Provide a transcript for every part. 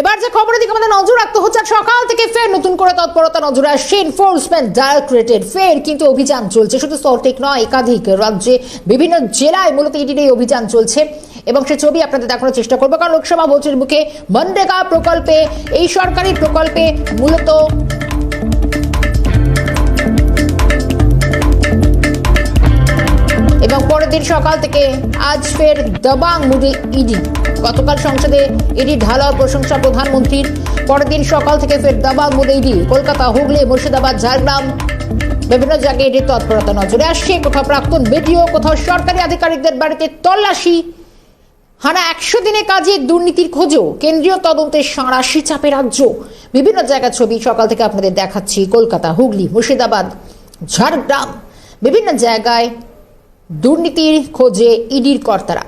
এবার যে খবরের দিকে আমাদের নজর রাখতে হচ্ছে সকাল থেকে ফের নতুন করে তৎপরতা নজরে আসছে এনফোর্সমেন্ট ডাইরেক্টরেটের ফের কিন্তু অভিযান চলছে, শুধু সল্টেক নয়, একাধিক রাজ্যে, বিভিন্ন জেলায় মূলত ইডির এই অভিযান চলছে। এবং সে ছবি আপনাদের দেখানোর চেষ্টা করব, কারণ লোকসভা ভোটের মুখে মনরেগা প্রকল্পে, এই সরকারি প্রকল্পে মূলত এবং পরের দিন সকাল থেকে আজ ফের দবাং মুডে ইডি। গতকাল সংসদে ইডি ঢালাও প্রশংসা প্রধানমন্ত্রীর। পরের দিন সকাল থেকে ফের দাবাং মুডে ইডি, কলকাতা, হুগলি, মুর্শিদাবাদ, ঝাড়গ্রাম বিভিন্ন জায়গায় ইডির তৎপরতা নজরে আসছে। কোথাও প্রাক্তন বিডিও, কোথাও সরকারি আধিকারিকদের বাড়িতে তল্লাশি। হানা একশো দিনে কাজে দুর্নীতির খোঁজও কেন্দ্রীয় তদন্তের সাঁড়াশি চাপে রাজ্য। বিভিন্ন জায়গার ছবি সকাল থেকে আপনাদের দেখাচ্ছি। কলকাতা, হুগলি, মুর্শিদাবাদ, ঝাড়গ্রাম। বিভিন্ন জায়গায় দুর্নীতির খোঁজে ইডির কর্তারা।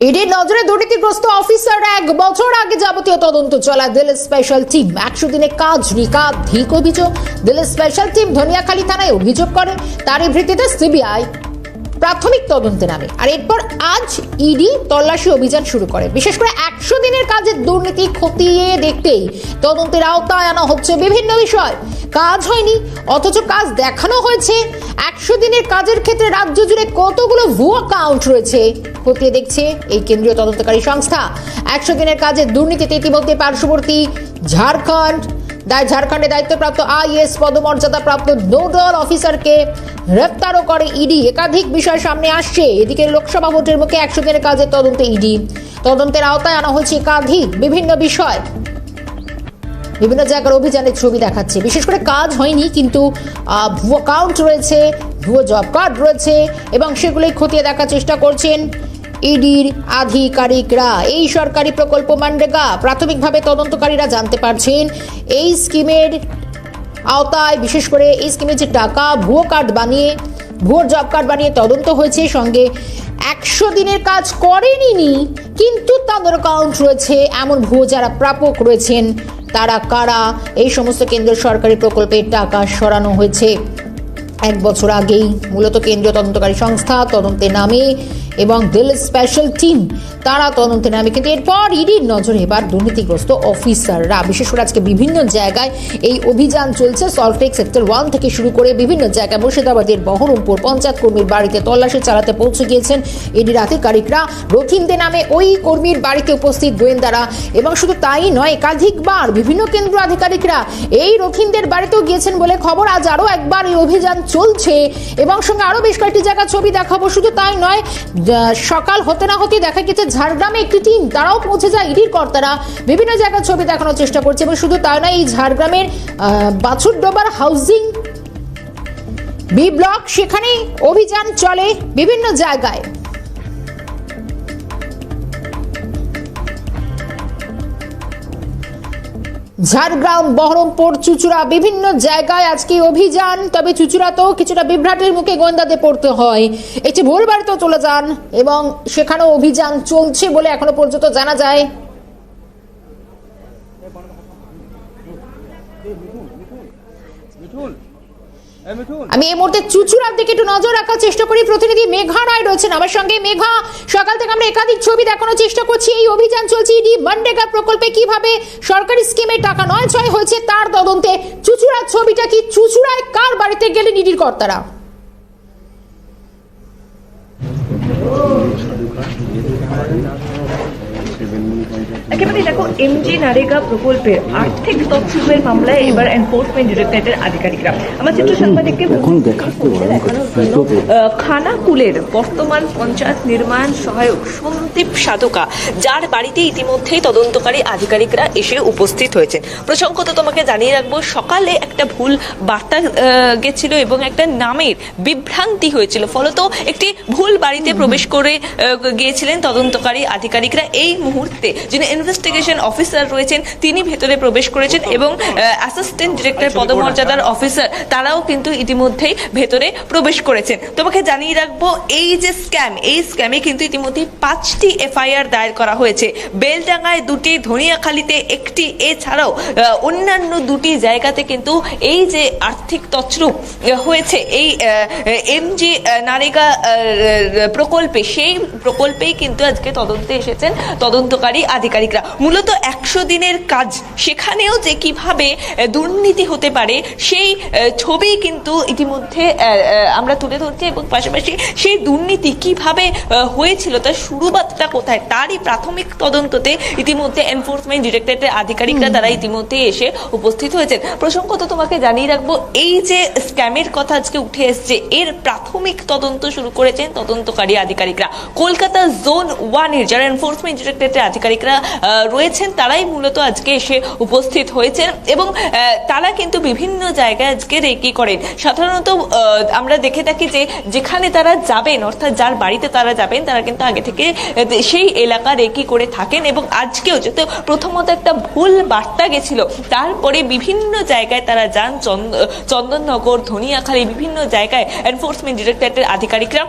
ইডির নজরে দুর্নীতিগ্রস্ত অফিসাররা এক বছর আগে যাবতীয় তদন্ত চলা দিল্লি স্পেশাল টিম। একশো দিনে কাজ নিকাধিক অভিযোগ। দিল্লি স্পেশাল টিম ধনিয়াখালী থানায় অভিযোগ করে। তারই ভিত্তিতে সিবিআই প্রাথমিক তদন্তে নামে। আর এরপর আজ ইডি তল্লাশি অভিযান শুরু করে। বিশেষ করে একশো দিনের কাজের দুর্নীতি খতিয়ে দেখতেই তদন্তের আওতায় আনা হচ্ছে বিভিন্ন বিষয়। কাজ হয়নি, অথচ কাজ দেখানো হয়েছে। একশো দিনের কাজের ক্ষেত্রে রাজ্য জুড়ে কতগুলো ভুয়া কাউন্ট রয়েছে, খতিয়ে দেখছে এই কেন্দ্রীয় তদন্তকারী সংস্থা। একশো দিনের কাজের দুর্নীতিতে ইতিমধ্যে পার্শ্ববর্তী ঝাড়খণ্ড দায় ঝাড়খণ্ডে দায়িত্বপ্রাপ্ত আইএস পদমর্যাদা প্রাপ্ত নোডাল অফিসারকে গ্রেপ্তারও করে ইডি। একাধিক বিষয় সামনে আসছে। এদিকে লোকসভা ভোটের মুখে একশো দিনের কাজের তদন্তে ইডি। তদন্তের আওতায় আনা হয়েছে একাধিক বিভিন্ন বিষয়। বিভিন্ন জায়গার অভিযানের ছবি দেখাচ্ছে। বিশেষ করে কাজ হয়নি, কিন্তু ভুয়ো কাউন্ট রয়েছে, ভুয়ো জব কার্ড রয়েছে এবং সেগুলোই খতিয়ে দেখার চেষ্টা করছেন ইডির আধিকারিকরা, এই সরকারি প্রকল্প মানরেগা প্রাথমিকভাবে তদন্তকারীরা জানতে পারছেন, এই স্কিমের আওতায় বিশেষ করে এই স্কিমের যে টাকা, ভুয়ো কার্ড বানিয়ে, ভুয়ো জব কার্ড বানিয়ে তদন্ত হয়েছে সঙ্গে একশো দিনের কাজ করেনি কিন্তু তাদের অ্যাকাউন্ট রয়েছে, এমন ভুয়ো যারা প্রাপক রয়েছেন, তারা কারা? এই সমস্ত কেন্দ্রীয় সরকারি প্রকল্পের টাকা সরানো হয়েছে। এক বছর আগেই মূলত কেন্দ্রীয় তদন্তকারী সংস্থা তদন্তে নামে এবং দিল্লি স্পেশাল টিম তারা তদন্তে নামে। কিন্তু এরপর ইডির নজরে এবার দুর্নীতিগ্রস্ত অফিসাররা বিশেষ করে আজকে বিভিন্ন জায়গায় এই অভিযান চলছে। সল্টটেক সেক্টর ওয়ান থেকে শুরু করে বিভিন্ন জায়গায় মুর্শিদাবাদের বহরমপুর পঞ্চায়েত কর্মীর বাড়িতে তল্লাশি চালাতে পৌঁছে গিয়েছেন ইডির আধিকারিকরা। রথিনদে নামে ওই কর্মীর বাড়িতে উপস্থিত গোয়েন্দারা। এবং শুধু তাই নয়, একাধিকবার বিভিন্ন কেন্দ্র আধিকারিকরা এই রথিনদের বাড়িতেও গিয়েছেন বলে খবর। আজ আরও একবার এই অভিযান চলছে। এবং সঙ্গে আরও বেশ কয়েকটি জায়গা ছবি দেখাবো। শুধু তাই নয় সকাল হতে না হতে দেখা গেছে ঝাড়গ্রামে একটি টিম, তারাও পৌঁছে যায় ইডির কর্তারা। বিভিন্ন জায়গার ছবি দেখানোর চেষ্টা করছে এবং শুধু তাই নয়, এই ঝাড়গ্রামের বাছুরডোবার হাউজিং বি ব্লক সেখানে অভিযান চলে বিভিন্ন জায়গায়। ঝাড়গ্রাম, বহরমপুর, চুচুড়া বিভিন্ন জায়গায় আজকে অভিযান। তবে চুচুড়াতেও কিছুটা বিভ্রাটের মুখে গোয়েন্দাতে পড়তে হয়। এটি ভোর বাড়িতেও চলে যান এবং সেখানেও অভিযান চলছে বলে এখনও পর্যন্ত জানা যায়। আমি এই মুহূর্তে চুচুড়ার দিকে একটু নজর রাখার চেষ্টা করি। প্রতিনিধি মেঘা রায় রয়েছেন আমার সঙ্গে। মেঘা, সকাল থেকে আমরা একাধিক ছবি দেখানোর চেষ্টা করছি। এই অভিযান চলছে। ইডি মনরেগা প্রকল্পে কীভাবে সরকারি স্কিমে টাকা নয় ছয় হয়েছে তার তদন্তে চুচুড়ার ছবিটা কি চুচুড়ায় কার বাড়িতে গেলে ইডির কর্তারা? একেবারে দেখো এমজি নারেগা প্রকল্পের আর্থিক তৎসবের মামলায় এবার এনফোর্সমেন্ট ডিরেক্টরেটের আধিকারিকরা। আমার চিত্র সাংবাদিককে খানাকুলের বর্তমান পঞ্চায়েত নির্মাণ সহায়ক সন্দীপ সাধকা যার বাড়িতে ইতিমধ্যেই তদন্তকারী আধিকারিকরা এসে উপস্থিত হয়েছেন। প্রসঙ্গত তোমাকে জানিয়ে রাখব সকালে একটা ভুল বার্তা গেছিল এবং একটা নামের বিভ্রান্তি হয়েছিল। ফলত একটি ভুল বাড়িতে প্রবেশ করে গিয়েছিলেন তদন্তকারী আধিকারিকরা। এই মুহূর্তে মুহূর্তে যিনি ইনভেস্টিগেশন অফিসার রয়েছেন তিনি ভেতরে প্রবেশ করেছেন এবং অ্যাসিস্ট্যান্ট ডিরেক্টর পদমর্যাদার অফিসার তারাও কিন্তু ইতিমধ্যেই ভেতরে প্রবেশ করেছেন। তোমাকে জানিয়ে রাখব এই যে স্ক্যাম এই স্ক্যামে কিন্তু ইতিমধ্যেই পাঁচটি এফআইআর দায়ের করা হয়েছে। বেলডাঙ্গায় দুটি ধনিয়াখালীতে একটি এছাড়াও অন্যান্য দুটি জায়গাতে কিন্তু এই যে আর্থিক তছরূপ হয়েছে এই এমজি নারেগা প্রকল্পে সেই প্রকল্পেই কিন্তু আজকে তদন্তে এসেছেন তদন্তকারী আধিকারিকরা। মূলত একশো দিনের কাজ। সেখানেও যে কীভাবে দুর্নীতি হতে পারে সেই ছবি কিন্তু ইতিমধ্যে আমরা তুলে ধরছি এবং পাশাপাশি সেই দুর্নীতি কীভাবে হয়েছিল তার শুরুবাতটা কোথায় তারই প্রাথমিক তদন্ততে ইতিমধ্যে এনফোর্সমেন্ট ডিরেক্টরেটের আধিকারিকরা তারা ইতিমধ্যে এসে উপস্থিত হয়েছেন। প্রসঙ্গত তোমাকে জানিয়ে রাখব এই যে স্ক্যামের কথা আজকে উঠে এসছে এর প্রাথমিক তদন্ত শুরু করেছেন তদন্তকারী আধিকারিকরা। কলকাতা জোন ওয়ানের যারা এনফোর্সমেন্ট ডিরেক্টরেটের আধিকারিকরা রয়েছেন। তারাই মূলত আজকে এসে উপস্থিত হয়েছেন এবং তারা কিন্তু বিভিন্ন জায়গায় আজকে রেকি করেন। সাধারণত আমরা দেখে থাকি যে যেখানে তারা যাবেন, অর্থাৎ যার বাড়িতে তারা যাবেন, তারা কিন্তু আগে থেকে সেই এলাকা রেকি করে থাকেন এবং আজকেও যেহেতু প্রথমত একটা ভুল বার্তা গেছিল, তারপরে বিভিন্ন জায়গায় তারা যান। চন্দ- চন্দননগর, ধনিয়াখালী, বিভিন্ন জায়গায় এনফোর্সমেন্ট ডিরেক্টরেটের আধিকারিকরা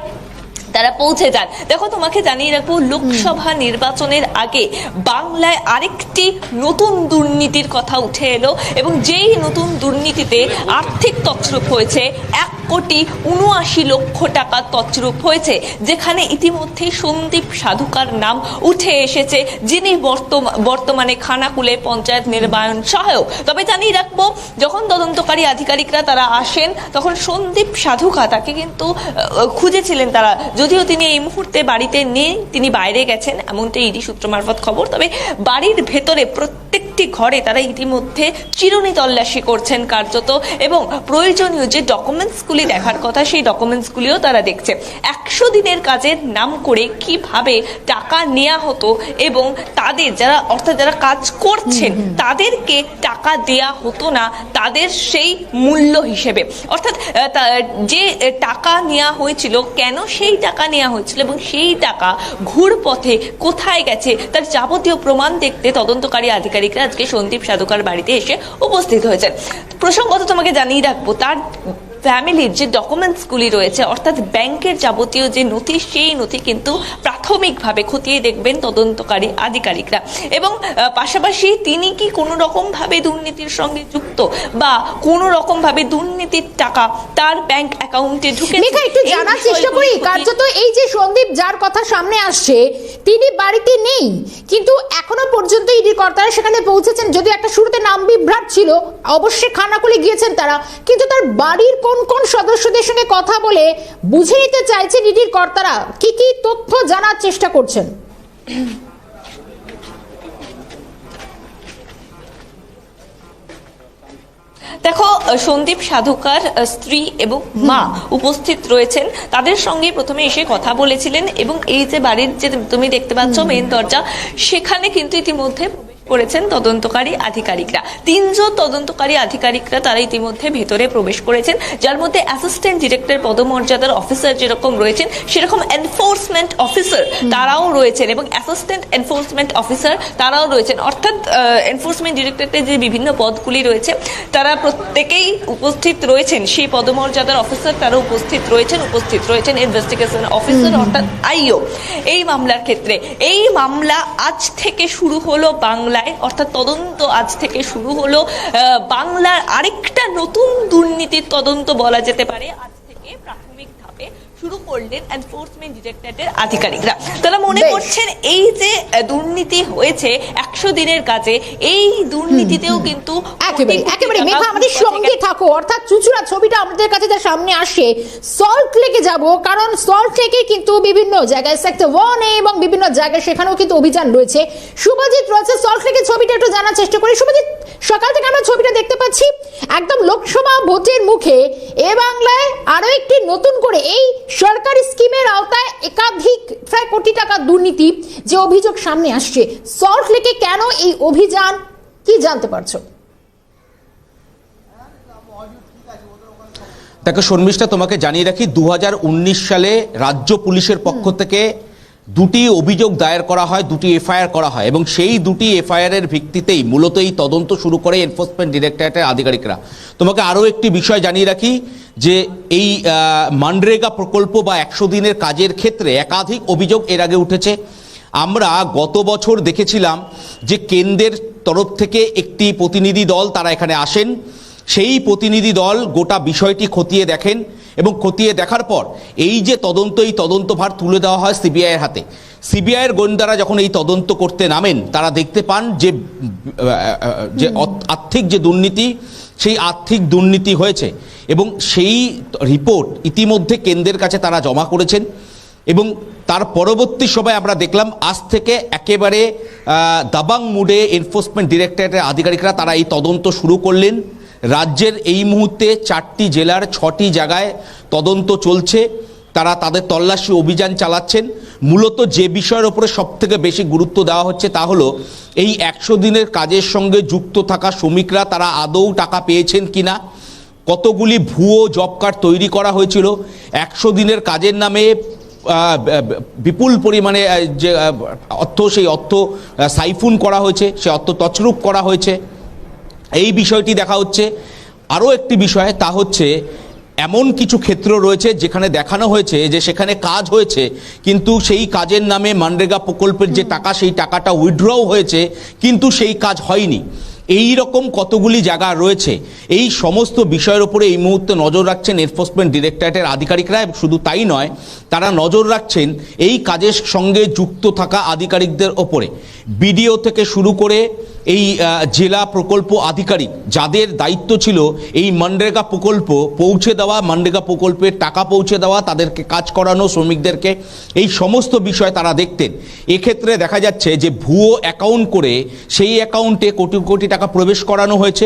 তারা পৌঁছে যান। দেখো, তোমাকে জানিয়ে রাখব, লোকসভা নির্বাচনের আগে বাংলায় আরেকটি নতুন দুর্নীতির কথা উঠে এলো এবং যেই নতুন দুর্নীতিতে আর্থিক তছরূপ হয়েছে, এক কোটি উনআশি লক্ষ টাকা তছরূপ হয়েছে, যেখানে ইতিমধ্যেই সন্দীপ সাধুকার নাম উঠে এসেছে, যিনি বর্তমা- বর্তমানে খানাকুলে পঞ্চায়েত নির্বাচন সহায়ক। তবে জানিয়ে রাখব, যখন তদন্তকারী আধিকারিকরা তারা আসেন, তখন সন্দীপ সাধুকা তাকে কিন্তু খুঁজেছিলেন তারা। যদিও তিনি এই মুহূর্তে বাড়িতে নেই, তিনি বাইরে গেছেন, এমনটাই ইডি সূত্র মারফত খবর। তবে বাড়ির ভেতরে প্রত্যেকটি ঘরে তারা ইতিমধ্যে চিরুনি তল্লাশি করছেন কার্যত এবং প্রয়োজনীয় যে ডকুমেন্টসগুলি দেখার কথা সেই ডকুমেন্টসগুলিও তারা দেখছে। একশো দিনের কাজের নাম করে কীভাবে টাকা নেওয়া হতো এবং তাদের যারা অর্থাৎ যারা কাজ করছেন তাদেরকে টাকা দেয়া হতো না তাদের সেই মূল্য হিসেবে। অর্থাৎ যে টাকা নেওয়া হয়েছিল কেন সেই টাকা নেওয়া হয়েছিল এবং সেই টাকা ঘুরপথে কোথায় গেছে তার যাবতীয় প্রমাণ দেখতে তদন্তকারী আধিকারিকরা আজকে সন্দীপ সাধুকার বাড়িতে এসে উপস্থিত হয়েছেন। প্রসঙ্গত তোমাকে জানিয়ে রাখব তার ফ্যামিলির যে ডকুমেন্টসগুলি রয়েছে অর্থাৎ ব্যাংকের যাবতীয় যে নথি সেই নথি কিন্তু প্রাথমিকভাবে খতিয়ে দেখবেন তদন্তকারী আধিকারিকরা। এবং পাশাপাশি তিনি কি কোনো রকম ভাবে দুর্নীতির সঙ্গে যুক্ত বা কোনো রকম ভাবে দুর্নীতির টাকা তার ব্যাংক অ্যাকাউন্টে ঢুকে মেঘা একটু জানার চেষ্টা করি। কার্যত এই যে সন্দীপ যার কথা সামনে আসছে তিনি বাড়িতে নেই কিন্তু এখনও পর্যন্ত ইডির কর্তারা সেখানে পৌঁছেছেন। যদি একটা শুরুতে নাম বিভ্রাট ছিল অবশ্যই খানাকুলে গিয়েছেন তারা কিন্তু তার বাড়ির কোন কোন কোন সদস্যদের সঙ্গে কথা বলে বুঝে নিতে চাইছেন ইডির কর্তারা? কি কি তথ্য জানার চেষ্টা করছেন? দেখো সন্দীপ সাধুকার স্ত্রী এবং মা উপস্থিত রয়েছেন। তাদের সঙ্গে প্রথমে এসে কথা বলেছিলেন এবং এই যে বাড়ির যে তুমি দেখতে পাচ্ছ মেন দরজা সেখানে কিন্তু ইতিমধ্যে করেছেন তদন্তকারী আধিকারিকরা। তিনজন তদন্তকারী আধিকারিকরা তারা ইতিমধ্যে ভেতরে প্রবেশ করেছেন। যার মধ্যে অ্যাসিস্ট্যান্ট ডিরেক্টর পদমর্যাদার অফিসার যেরকম রয়েছেন সেরকম এনফোর্সমেন্ট অফিসার তারাও রয়েছেন এবং অ্যাসিস্ট্যান্ট এনফোর্সমেন্ট অফিসার তারাও রয়েছেন। অর্থাৎ এনফোর্সমেন্ট ডিরেক্টরের যে বিভিন্ন পদগুলি রয়েছে তারা প্রত্যেকেই উপস্থিত রয়েছেন। সেই পদমর্যাদার অফিসার তারা উপস্থিত রয়েছেন উপস্থিত রয়েছেন ইনভেস্টিগেশন অফিসার অর্থাৎ আইও। এই মামলার ক্ষেত্রে এই মামলা আজ থেকে শুরু হলো বাংলায় অর্থাৎ তদন্ত আজ থেকে শুরু হলো। বাংলার আরেকটা নতুন দুর্নীতির তদন্ত বলা যেতে পারে। আজ থেকে শুরু করলেন এনফোর্সমেন্ট ডিরেক্টরেটের আধিকারিকরা। তারা মনে করছেন এই যে দুর্নীতি হয়েছে একশো দিনের কাজে এই দুর্নীতিতেও কিন্তু একেবারে একেবারে মেঘা আমাদের সঙ্গে থাকো অর্থাৎ চুচুড়া ছবিটা আমাদের কাছে যা সামনে আসে সল্ট লেকে যাব কারণ সল্ট লেকে কিন্তু বিভিন্ন জায়গায় সেক্টর ওয়ানে এবং বিভিন্ন জায়গায় সেখানেও কিন্তু অভিযান রয়েছে। শুভজিৎ রয়েছে সল্ট লেকের ছবিটা একটু জানার চেষ্টা করি। শুভজিৎ সকাল থেকে আমরা ছবিটা দেখতে পাচ্ছি একদম লোকসভা ভোটের মুখে। এ বাংলায় আরও একটি নতুন করে এই সরকারি স্কিমের আওতায় একাধিক প্রায় কোটি টাকা দুর্নীতি যে অভিযোগ সামনে আসছে। সল্ট লেকে কেন এই অভিযান? কি জানতে পারছ? দেখো শর্মিষ্ঠা তোমাকে জানিয়ে রাখি দু হাজার উনিশ সালে রাজ্য পুলিশের পক্ষ থেকে দুটি অভিযোগ দায়ের করা হয়, দুটি এফআইআর করা হয় এবং সেই দুটি এফআইআর এর ভিত্তিতেই মূলত এই তদন্ত শুরু করে এনফোর্সমেন্ট ডিরেক্টরেটের আধিকারিকরা। তোমাকে আরও একটি বিষয় জানিয়ে রাখি যে এই মানরেগা প্রকল্প বা একশো দিনের কাজের ক্ষেত্রে একাধিক অভিযোগ এর আগে উঠেছে। আমরা গত বছর দেখেছিলাম যে কেন্দ্রের তরফ থেকে একটি প্রতিনিধি দল তারা এখানে আসেন। সেই প্রতিনিধি দল গোটা বিষয়টি খতিয়ে দেখেন এবং খতিয়ে দেখার পর এই যে তদন্ত, এই তদন্তভার তুলে দেওয়া হয় সিবিআইয়ের হাতে। সিবিআইয়ের গোয়েন্দারা যখন এই তদন্ত করতে নামেন, তারা দেখতে পান যে যে আর্থিক যে দুর্নীতি, সেই আর্থিক দুর্নীতি হয়েছে এবং সেই রিপোর্ট ইতিমধ্যে কেন্দ্রের কাছে তারা জমা করেছেন এবং তার পরবর্তী সময় আমরা দেখলাম, আজ থেকে একেবারে দাবাং মুডে এনফোর্সমেন্ট ডিরেক্টরেটের আধিকারিকরা তারা এই তদন্ত শুরু করলেন। রাজ্যের এই মুহূর্তে চারটি জেলার ছটি জায়গায় তদন্ত চলছে। তারা তাদের তল্লাশি অভিযান চালাচ্ছেন। মূলত যে বিষয়ের ওপরে সব থেকে বেশি গুরুত্ব দেওয়া হচ্ছে তা হলো, এই একশো দিনের কাজের সঙ্গে যুক্ত থাকা শ্রমিকরা তারা আদৌ টাকা পেয়েছেন কিনা? কতগুলি ভুয়ো জব কার্ড তৈরি করা হয়েছিল? একশো দিনের কাজের নামে বিপুল পরিমাণে যে অর্থ, সেই অর্থ সাইফুন করা হয়েছে সে অর্থ তছরূপ করা হয়েছে। এই বিষয়টি দেখা হচ্ছে। আরও একটি বিষয়, তা হচ্ছে এমন কিছু ক্ষেত্র রয়েছে যেখানে দেখানো হয়েছে যে সেখানে কাজ হয়েছে, কিন্তু সেই কাজের নামে মানরেগা প্রকল্পের যে টাকা, সেই টাকাটা উইড্রও হয়েছে, কিন্তু সেই কাজ হয়নি। এই রকম কতগুলি জায়গা রয়েছে? এই সমস্ত বিষয়ের উপরে এই মুহূর্তে নজর রাখছেন এনফোর্সমেন্ট ডিরেক্টরেটের আধিকারিকরা শুধু তাই নয়, তারা নজর রাখছেন এই কাজের সঙ্গে যুক্ত থাকা আধিকারিকদের ওপরে। বিডিও থেকে শুরু করে এই জেলা প্রকল্প আধিকারিক, যাদের দায়িত্ব ছিল এই মনরেগা প্রকল্প পৌঁছে দেওয়া, মনরেগা প্রকল্পের টাকা পৌঁছে দেওয়া, তাদেরকে কাজ করানো, শ্রমিকদেরকে, এই সমস্ত বিষয় তারা দেখতেন। এক্ষেত্রে দেখা যাচ্ছে যে ভুয়ো অ্যাকাউন্ট করে সেই অ্যাকাউন্টে কোটি কোটি টাকা প্রবেশ করানো হয়েছে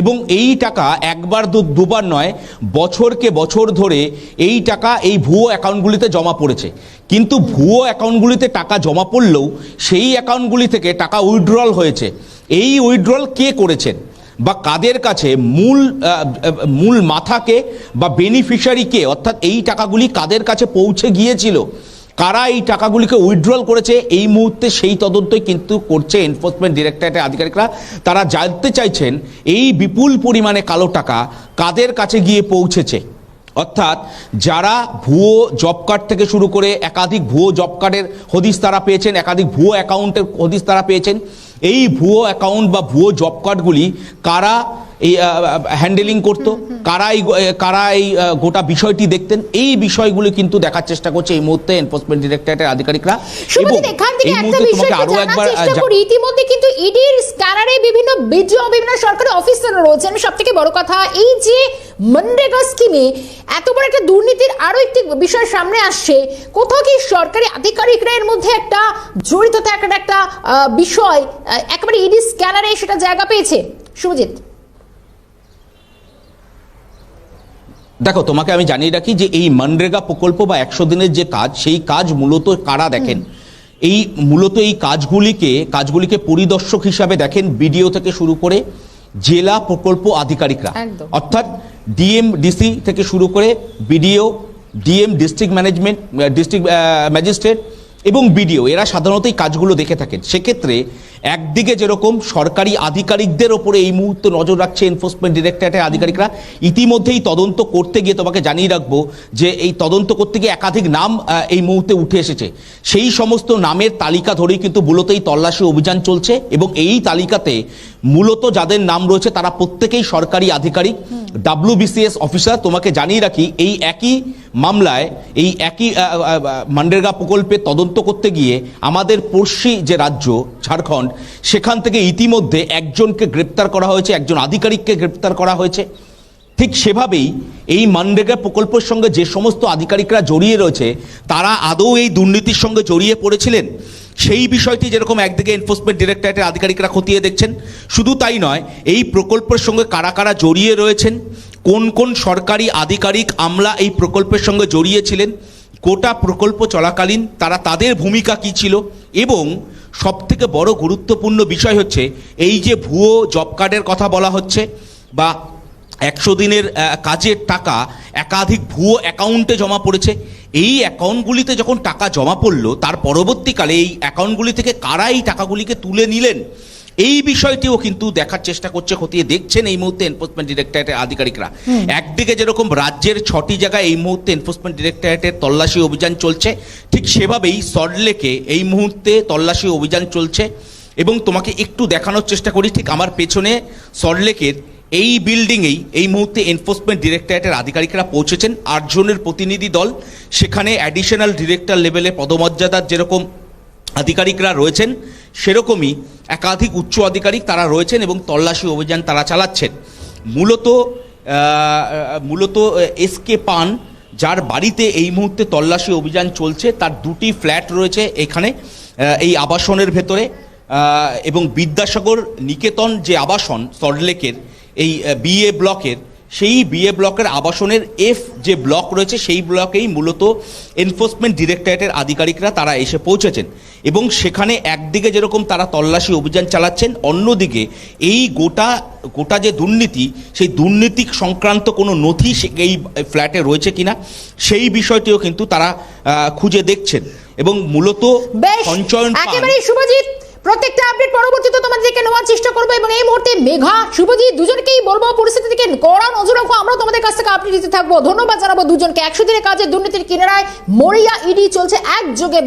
এবং এই টাকা একবার দুবার নয়, বছরকে বছর ধরে এই টাকা এই ভুয়ো অ্যাকাউন্টগুলিতে জমা পড়েছে। কিন্তু ভুয়ো অ্যাকাউন্টগুলিতে টাকা জমা পড়লেও সেই অ্যাকাউন্টগুলি থেকে টাকা উইথড্রল হয়েছে। এই উইথড্রল কে করেছেন? বা কাদের কাছে? মূল মূল মাথাকে বা বেনিফিশিয়ারিকে? অর্থাৎ এই টাকাগুলি কাদের কাছে পৌঁছে গিয়েছিল? কারা এই টাকাগুলিকে উইথড্রল করেছে? এই মুহূর্তে সেই তদন্তই কিন্তু করছে এনফোর্সমেন্ট ডিরেক্টরেটের আধিকারিকরা। তারা জানতে চাইছেন, এই বিপুল পরিমাণে কালো টাকা কাদের কাছে গিয়ে পৌঁছেছে? অর্থাৎ যারা ভুয়ো জব কার্ড থেকে শুরু করে একাধিক ভুয়ো জব কার্ডের হদিস তারা পেয়েছেন, একাধিক ভুয়ো অ্যাকাউন্টের হদিস তারা পেয়েছেন, এই ভুয়ো অ্যাকাউন্ট বা ভুয়ো জব কার্ডগুলি কারা এই হ্যান্ডেলিং করত কারা এই কারা এই গোটা বিষয়টি দেখতেন। এই বিষয়গুলো কিন্তু দেখার চেষ্টা করছে এই মুহূর্তে এনফোর্সমেন্ট ডিরেক্টরেটের আধিকারিকরা। থেকে এই মুহূর্তে তোমাকে আরও একবার ইতিমধ্যে কিন্তু ইডির স্ক্যানারে বিভিন্ন বিডিও বিভিন্ন সরকারি অফিসার রয়েছেন সব থেকে বড় কথা এই যে মনরেগা স্কিমে এত বড় একটা দুর্নীতির আরও একটি বিষয় সামনে আসছে কোথাও কি সরকারি আধিকারিকরা এর মধ্যে একটা জড়িত থাকার একটা বিষয় একেবারে ইডি স্ক্যানারে সেটা জায়গা পেয়েছে? শুভজিৎ। দেখো তোমাকে আমি জানিয়ে রাখি যে এই মনরেগা প্রকল্প বা একশো দিনের যে কাজ সেই কাজ মূলত কারা দেখেন? এই মূলত এই কাজগুলিকে কাজগুলিকে পরিদর্শক হিসাবে দেখেন বিডিও থেকে শুরু করে জেলা প্রকল্প আধিকারিকরা। অর্থাৎ ডিএম ডিসি থেকে শুরু করে BDO DM district management district magistrate এবং বিডিও এরা সাধারণত এই কাজগুলো দেখে থাকেন। সেক্ষেত্রে একদিকে যেরকম সরকারি আধিকারিকদের ওপরে এই মুহূর্তে নজর রাখছে এনফোর্সমেন্ট ডিরেক্টরেটের আধিকারিকরা ইতিমধ্যেই তদন্ত করতে গিয়ে তোমাকে জানিয়ে রাখব যে এই তদন্ত করতে গিয়ে একাধিক নাম এই মুহূর্তে উঠে এসেছে। সেই সমস্ত নামের তালিকা ধরেই কিন্তু মূলত এই তল্লাশি অভিযান চলছে এবং এই তালিকাতে মূলত যাদের নাম রয়েছে তারা প্রত্যেকেই সরকারি আধিকারিক। ডাব্লিউবিসিএস অফিসার তোমাকে জানিয়ে রাখি এই একই মামলায় এই একই মানরেগা প্রকল্পে তদন্ত করতে গিয়ে আমাদের পড়শি যে রাজ্য, ঝাড়খণ্ড, সেখান থেকে ইতিমধ্যে একজনকে গ্রেপ্তার করা হয়েছে, একজন আধিকারিককে গ্রেপ্তার করা হয়েছে। ঠিক সেভাবেই এই মানরেগা প্রকল্পের সঙ্গে যে সমস্ত আধিকারিকরা জড়িয়ে রয়েছে, তারা আদৌ এই দুর্নীতির সঙ্গে জড়িয়ে পড়েছিলেন? সেই বিষয়টি যেরকম একদিকে এনফোর্সমেন্ট ডিরেক্টরেটের আধিকারিকরা খতিয়ে দেখছেন, শুধু তাই নয়, এই প্রকল্পের সঙ্গে কারা কারা জড়িয়ে রয়েছেন, কোন কোন সরকারি আধিকারিক আমলা এই প্রকল্পের সঙ্গে জড়িয়েছিলেন গোটা প্রকল্প চলাকালীন তারা তাদের ভূমিকা কী ছিল, এবং সবথেকে বড় গুরুত্বপূর্ণ বিষয় হচ্ছে, এই যে ভুয়ো জব কার্ডের কথা বলা হচ্ছে, বা একশো দিনের কাজের টাকা একাধিক ভুয়ো অ্যাকাউন্টে জমা পড়েছে এই অ্যাকাউন্টগুলিতে যখন টাকা জমা পড়ল তার পরবর্তীকালে এই অ্যাকাউন্টগুলি থেকে কারা এই টাকাগুলিকে তুলে নিলেন। এই বিষয়টিও কিন্তু দেখার চেষ্টা করছে খতিয়ে দেখছেন এই মুহূর্তে এনফোর্সমেন্ট ডিরেক্টরেটের আধিকারিকরা। একদিকে যেরকম রাজ্যের ছটি জায়গায় এই মুহূর্তে এনফোর্সমেন্ট ডিরেক্টরেটের তল্লাশি অভিযান চলছে ঠিক সেভাবেই সল্টলেকে এই মুহূর্তে তল্লাশি অভিযান চলছে। এবং তোমাকে একটু দেখানোর চেষ্টা করি ঠিক আমার পেছনে সল্টলেকের এই বিল্ডিংয়েই এই মুহূর্তে এনফোর্সমেন্ট ডিরেক্টরেটের আধিকারিকরা পৌঁছেছেন। আটজনের প্রতিনিধি দল, সেখানে অ্যাডিশনাল ডিরেক্টর লেভেলে পদমর্যাদার যেরকম আধিকারিকরা রয়েছেন, সেরকমই একাধিক উচ্চ আধিকারিক তারা রয়েছেন এবং তল্লাশি অভিযান তারা চালাচ্ছেন। মূলত মূলত এস কে পান, যার বাড়িতে এই মুহূর্তে তল্লাশি অভিযান চলছে, তার দুটি ফ্ল্যাট রয়েছে এখানে এই আবাসনের ভেতরে এবং বিদ্যাসাগর নিকেতন যে আবাসন, সল্টলেকের এই বিএ ব্লকের সেই বিএ ব্লকের আবাসনের এফ যে ব্লক রয়েছে সেই ব্লকেই মূলত এনফোর্সমেন্ট ডিরেক্টরেটের আধিকারিকরা তারা এসে পৌঁছেছেন। এবং সেখানে একদিকে যেরকম তারা তল্লাশি অভিযান চালাচ্ছেন অন্যদিকে এই গোটা গোটা যে দুর্নীতি সেই দুর্নীতি সংক্রান্ত কোনো নথি এই ফ্ল্যাটে রয়েছে কিনা সেই বিষয়টিও কিন্তু তারা খুঁজে দেখছেন। এবং মূলত সঞ্চয়ন একেবারে শুভজিৎ প্রত্যেকটা আপডেট পরবর্তীতে তোমাদেরকে নেওয়ার চেষ্টা করব এবং এই মুহূর্তে মেঘা, শুভজি দুজনকেই বলব পরিস্থিতি থেকে কড়া নজর রাখো। আমরা তোমাদের কাছ থেকে আপডেট দিতে থাকব। ধন্যবাদ জানাব দুজনকে। একশো দিনের কাজে দুর্নীতির কিনারায় মরিয়া ইডি চলছে একযোগে।